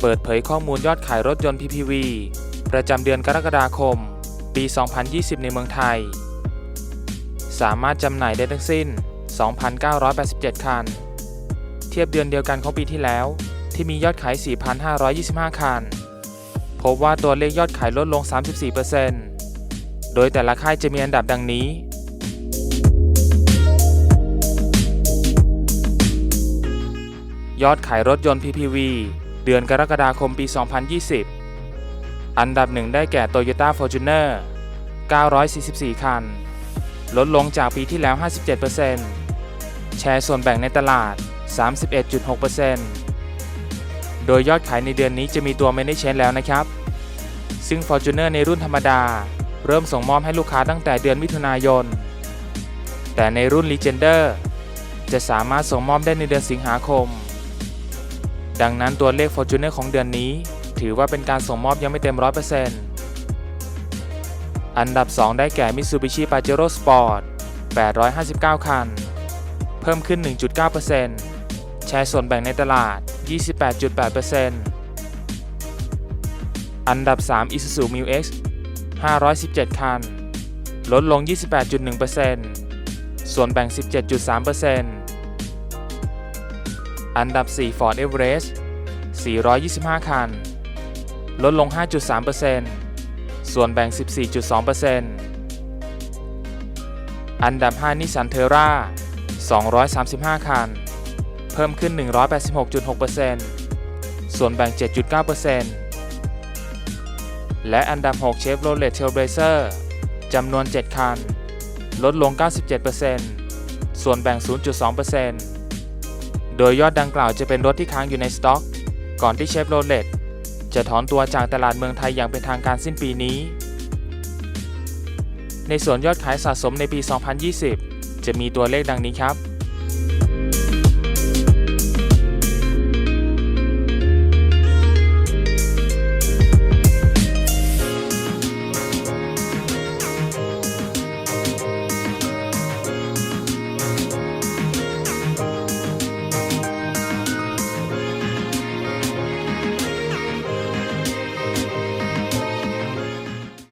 เปิดเผยข้อมูลยอดขายรถยนต์ PPV ประจำเดือนกรกฎาคม ปี 2020 ในเมืองไทย สามารถจำหน่ายได้ทั้งสิ้น 2,987 คัน เทียบเดือนเดียวกันของปีที่แล้ว ที่มียอดขาย 4,525 คัน พบว่าตัวเลขยอดขายลดลง 34%โดยแต่ละค่ายจะมีอันดับดังนี้ ยอดขายรถยนต์ PPV เดือนกรกฎาคมปี 2020 อันดับหนึ่งได้แก่ Toyota Fortuner 944 คัน ลดลงจากปีที่แล้ว 57%แชร์ส่วนแบ่งในตลาด 31.6%โดยยอดขายในเดือนนี้จะมีตัวไม่ได้เชนแล้วนะครับ ซึ่ง Fortuner ในรุ่นธรรมดา เริ่มส่งมอบให้ลูกค้าตั้งแต่เดือนมิถุนายน แต่ในรุ่น Legender จะสามารถส่งมอบได้ในเดือนสิงหาคม ดังนั้นตัวเลข Fortuner ของเดือนนี้ ถือว่าเป็นการส่งมอบยังไม่เต็ม 100%อันดับ 2 ได้แก่ Mitsubishi Pajero Sport 859 คัน เพิ่มขึ้น 1.9%แชร์ส่วนแบ่งในตลาด 28.8%อันดับ 3 Isuzu Mu X 517 คัน ลดลง 28.1%ส่วนแบ่ง 17.3% อันดับ 4 Ford Everest 425 คัน ลดลง 5.3%ส่วนแบ่ง 14.2%อันดับ 5 Nissan Terra 235 คัน เพิ่มขึ้น 186.6%ส่วนแบ่ง 7.9%และอันดับ 6 Chevrolet Trailblazer จำนวน 7 คัน ลดลง 97%ส่วนแบ่ง 0.2% โดยยอดดังกล่าวจะเป็นรถที่ค้างอยู่ในสต็อก ก่อนที่เชฟโรเลตจะถอนตัวจากตลาดเมืองไทยอย่างเป็นทางการสิ้นปีนี้ ในส่วนยอดขายสะสมในปี 2020 จะมีตัวเลขดังนี้ครับ